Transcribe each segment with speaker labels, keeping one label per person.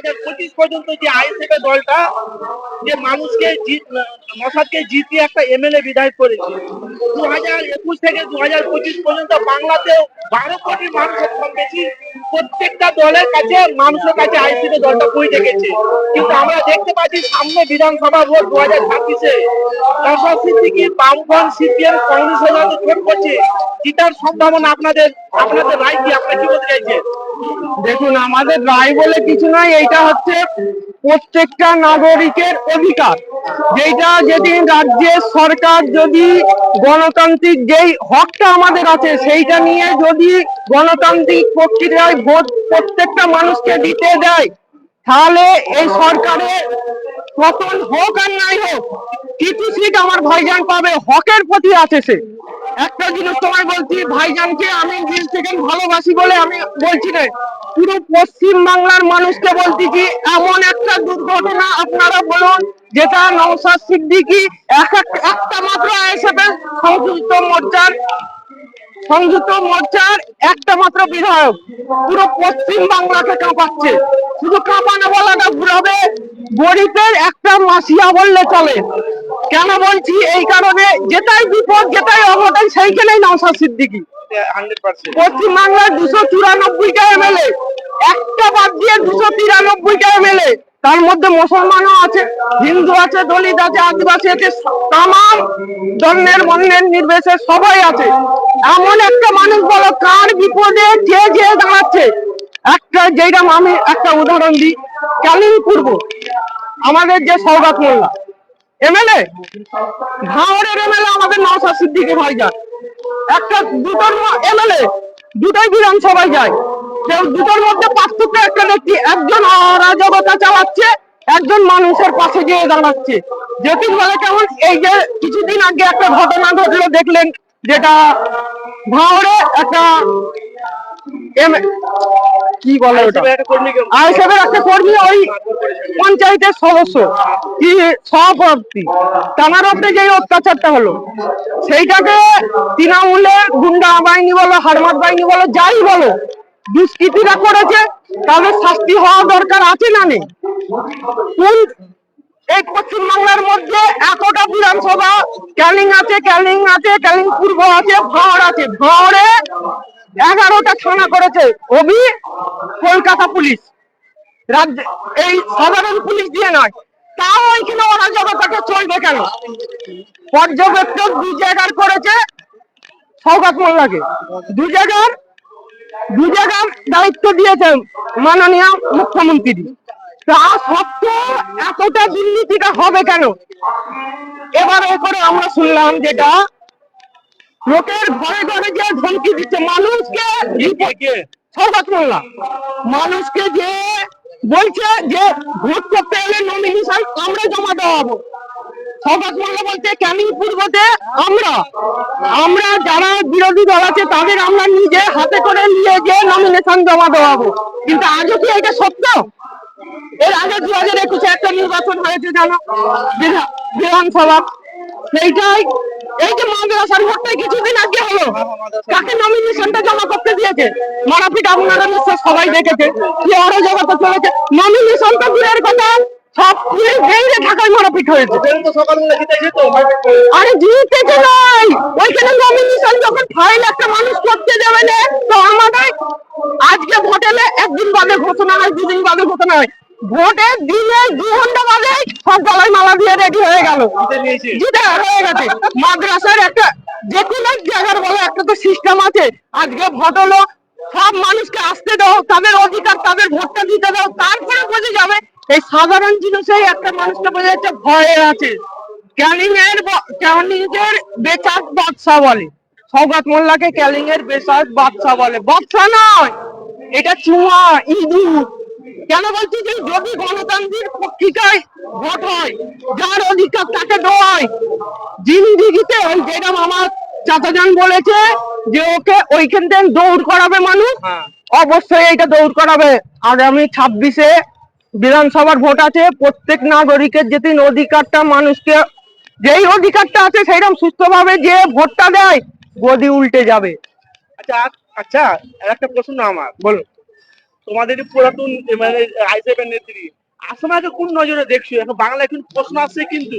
Speaker 1: হাজার পঁচিশ পর্যন্ত যে দলটা, যে মানুষকে নসাদকে জিতিয়ে একটা এমএলএ বিধায়ক করেছে। দু হাজার একুশ থেকে দু হাজার পঁচিশ পর্যন্ত বাংলাতেও বারো কোটি মানুষের কম বেশি প্রত্যেকটা দলের কাছে, মানুষের কাছে আইসিপি দলটা পৌঁছে গেছে কিন্তু আমরা দেখতে পাচ্ছি সামনে বিধানসভা ভোট দু হাজার ছাব্বিশে। নসাদ সিদ্দিকি বামফ্রন্ট সিপিএম কংগ্রেসের সাথে জোট করছে। জিতার সম্ভাবনা আপনাদের আপনাদের রায় কি? আপনারা কি বলতে চাইছেন?
Speaker 2: দেখুন, আমাদের রায় বলে কিছু নয় এইটা হচ্ছে প্রত্যেকটা নাগরিকের অধিকার। যেটা যেদিন রাজ্যের সরকার যদি গণতান্ত্রিক যেই হকটা আমাদের আছে, সেইটা নিয়ে যদি গণতান্ত্রিক প্রক্রিয়ায় ভোট প্রত্যেকটা মানুষকে দিতে দেয়, তাহলে এই সরকারের পতন হোক আর নাই হোক, কিছু সিট আমার ভাইজান পাবে, হকের প্রতি আছে সে। একটা জিনিস তোমায় বলছি, ভাইজানকে আমি দিল থেকে ভালোবাসি বলে আমি বলছি না। পুরো পশ্চিম বাংলার মানুষকে বলছি কি, এমন একটা দুর্ঘটনা আপনারা বলুন, যেটা নৌসাদ সিদ্দিকি এক এক- একটা মাত্র আইএসএফ সংযুক্ত মোর্চার সংযুক্ত মোর্চার একটা মাত্র বিধায়ক। পুরো পশ্চিম বাংলাকে কাঁপাচ্ছে। শুধু কাঁপানো বলাটা হবে। গরিবের একটা মাসিয়া বললে চলে। কেন বলছি? এই কারণে যেটাই বিপদ যেটাই অঘটন সেইখানেই নওশাদ সিদ্দিকি। পশ্চিম বাংলার দুশো চুরানব্বইটা এমএলএ। একটা বাদ দিয়ে দুশো তার মধ্যে মুসলমানও আছে, হিন্দু আছে, দলিত আছে আদিবাসী আছে তাম ধর্মের বর্ণের নির্বিশেষে সবাই আছে। এমন একটা মানুষ বলো, কার বিপদে যে যে দাঁড়াচ্ছে। একটা যেটা আমি একটা উদাহরণ দিই ক্যালিং পূর্ব আমাদের যে সৌগাত মোল্লা। এমএলএ? ভাঙড়ের এমএলএ আমাদের নওশাদ সিদ্দিকী ভাইজান। একটা দুটোর এমএলএ, দুটোই বিধানসভায় যায়। দুটোর মধ্যে পার্থক্য একটা দেখছি, একজন অরাজকতা চালাচ্ছে, একজন মানুষের পাশে গিয়ে দাঁড়াচ্ছে। যেদিন বলে কেমন, এই যে কিছুদিন আগে একটা ঘটনা ঘটলো, দেখলেন যেটা ভাঙড়ে একটা কি বলে ওটা? আইসবের একটা কর্মী ওই পঞ্চায়েতের সদস্য, কি সভাপতি, তার উপরে যে অত্যাচারটা হলো, সেইটাকে তৃণমূলের গুন্ডা বাহিনী বলো হারমাত বাহিনী বলো, যাই বলো দুষ্কৃতীরা করেছে, তাদের শাস্তি হওয়া দরকার আছে না নেই? কোন এই পশ্চিম বাংলার মধ্যে এতটা বিধানসভা, ক্যালিং আছে ক্যালিং আছে, ক্যালিং পূর্ব আছে ভাঁড় আছে। ভাঁড়ে এগারোটা থানা করেছে, অভি, কলকাতা পুলিশ। রাজ্য এই সাধারণ পুলিশ দিয়ে নয়, তাও ওইখানে অরাজকতাটা চলবে কেন? পর্যবেক্ষক দু জায়গার করেছে, সৌগাত মোল্লাকে। দু জায়গার দায়িত্ব দিয়েছেন মাননীয় মুখ্যমন্ত্রী। তা সত্ত্বেও এতটা দুর্নীতিটা হবে কেন? এবার করে আমরা শুনলাম যেটা লোকের ঘরে ঘরে যে ধমকি দিচ্ছে মানুষকে মোল্লা। মানুষকে যে বলছে যে ভোট করতে এলে নমিনেশন আমরা জমা দেওয়াবো সৌগাত মোল্লা বলছে ক্যানিং পূর্বতে আমরা আমরা যারা বিরোধী দল আছে, তাদের আমরা নিজে হাতে করে নিয়ে গিয়ে নমিনেশন জমা দেওয়াবো। কিন্তু আজও কি এটা সত্য? এর আগে দু হাজার একুশে একটা নির্বাচন হয়েছে জানো, বিধা- বিধানসভা। সেইটাই, এই যে মাদ্রাসার ভোটটাই কিছুদিন আগে হলো। কাকে নমিনেশনটা জমা করতে দিয়েছে? মারাপিট আপনারা নিশ্চয় সবাই দেখেছে। কি অরাজকতা চলেছে? নমিনেশনটা দূরের কথা। সব বেরিয়ে ঢাকায় মারাপিট হয়েছে। আরে জিতেছে নাই ওইখানে নমিনেশন যখন ফাইল একটা মানুষ করতে যাবে না তো আমাদের আজকে ভোটেলে একদিন বাদে ঘোষণা হয় দুদিন বাদে ঘোষণা হয়। ভোটের দিনে দু ঘণ্টা বাদে সব গলায় মালা দিয়ে রেডি হয়ে গেল। জিতে হয়ে গেছে। মাদ্রাসার একটা যে কোনো জায়গার বলে একটা তো সিস্টেম আছে। আজকে ভোট হলো সব মানুষকে আসতে দাও তাদের অধিকার তাদের ভোটটা দিতে দাও তারপরে বোঝা যাবে এই সাধারণ জিনিসেই একটা মানুষটা বোঝা যাচ্ছে ভয়ে আছে। ক্যানিং এর ক্যানিং এর বেচার বাদশা বলে। সৌগাত মোল্লাকে ক্যানিং এর বেচার বাদশা বলে। বাদশা নয় এটা চুমা ইঁদুর। কেন বলছি যে যদি গণতান্ত্রিক পত্রিকায় ভোট হয় যার অধিকার তাকে দেওয়ায় জিন্দিগিতে ওই যেটা আমার চাচাজান বলেছে যে ওকে ওইখান থেকে দৌড় করাবে মানুষ।
Speaker 1: হ্যাঁ।
Speaker 2: অবশ্যই এটা দৌড় করাবে। আগামী ছাব্বিশে বিধানসভার ভোট আছে প্রত্যেক নাগরিকের যেদিন অধিকারটা মানুষকে যেই অধিকারটা আছে সেইরকম সুস্থভাবে যে ভোটটা দেয় গদি উল্টে যাবে।
Speaker 1: আচ্ছা আচ্ছা আর একটা প্রশ্ন আমার
Speaker 2: বলুন।
Speaker 1: তোমাদের পুরাতন মানে আইসেফের নেত্রী আসমাকে কোন নজরে দেখছ? এখন বাংলা এখন প্রশ্ন আসছে কিন্তু।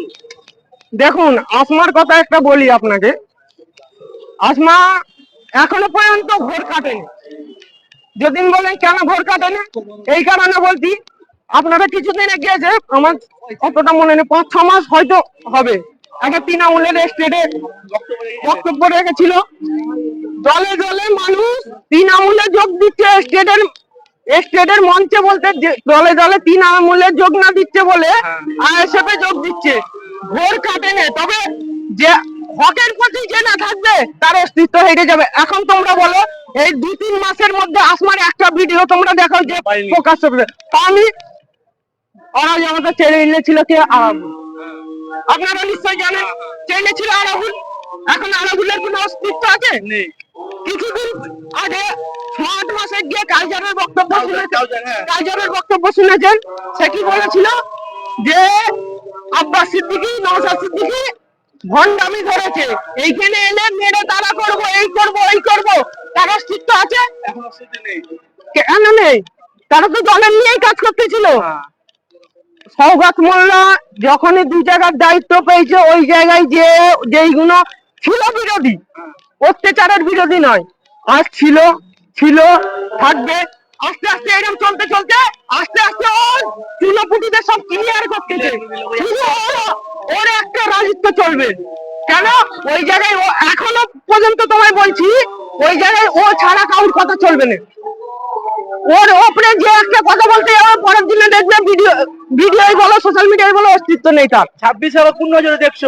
Speaker 2: দেখুন আসমার কথা একটা বলি আপনাকে। আসমা এখনও পর্যন্ত ভোর কাটেনি যদিন বলেন কেন ভোর কাটেনি এই কারণে বলছি আপনারা কিছুদিন গিয়েছে আমার অতটা মনে নেই পাঁচ ছ মাস হয়তো হবে। একটা তৃণমূলের স্টেটে বক্তব্য রেখেছিল দলে দলে মানুষ তৃণমূলে যোগ দিচ্ছে স্টেটের স্টেটের মঞ্চে বলতে যে দলে দলে তৃণমূলে যোগ না দিচ্ছে বলে আইএসএফ যোগ দিচ্ছে। ভোর কাটেনি তবে যে হকের প্রতি যে না থাকবে তার অস্তিত্ব হেরে যাবে। এখন তোমরা বলো এই দু তিন মাসের মধ্যে আসমার একটা ভিডিও তোমরা দেখো যে। প্রকাশ তা আমি ওরা যে এনেছিল কে? আরাবুল। আপনারা নিশ্চয়ই জানেন ট্রেনে ছিল আরাবুল। এখন আরাবুলের কোনো অস্তিত্ব আছে? কিছুদিন আগে মাসে গিয়ে বক্তব্য শুনেছেন।
Speaker 1: হ্যাঁ।
Speaker 2: বক্তব্য শুনেছেন। সে কি বলেছিল? যে আব্বাস সিদ্দিকি নওশাদ সিদ্দিকি ভণ্ডামি ধরেছে। এইখানে এলে মেরে তারা করব এই করব এই করব। তার অস্তিত্ব আছে? কেন নেই? তারা তো দলের নিয়েই কাজ করতেছিল।
Speaker 1: হ্যাঁ।
Speaker 2: সৌগাত মোল্লা যখনই দু জায়গার দায়িত্ব পেয়েছে, ওই জায়গায় যে, যেইগুলো ছিল বিরোধী, অত্যাচারের বিরোধী নয়। আজ ছিল ছিল, থাকবে, আস্তে আস্তে এরকম চলতে চলতে, আস্তে আস্তে ওর চুনোপুটিদের সব ক্লিয়ার করতেছে ওর একটা রাজত্ব চলবে। কেন? ওই জায়গায় ও, এখনও পর্যন্ত তোমায় বলছি, ওই জায়গায় ও ছাড়া কাউর কথা চলবে না। ওর ওপরে যে একটা কথা বলতে যাবে পরের দিনে দেখবে ভিডিও ভিডিওই বলো সোশ্যাল মিডিয়ায় বলো, অস্তিত্ব নেই তার।
Speaker 1: ছাব্বিশে পূর্ণ কোন নজরে দেখছ?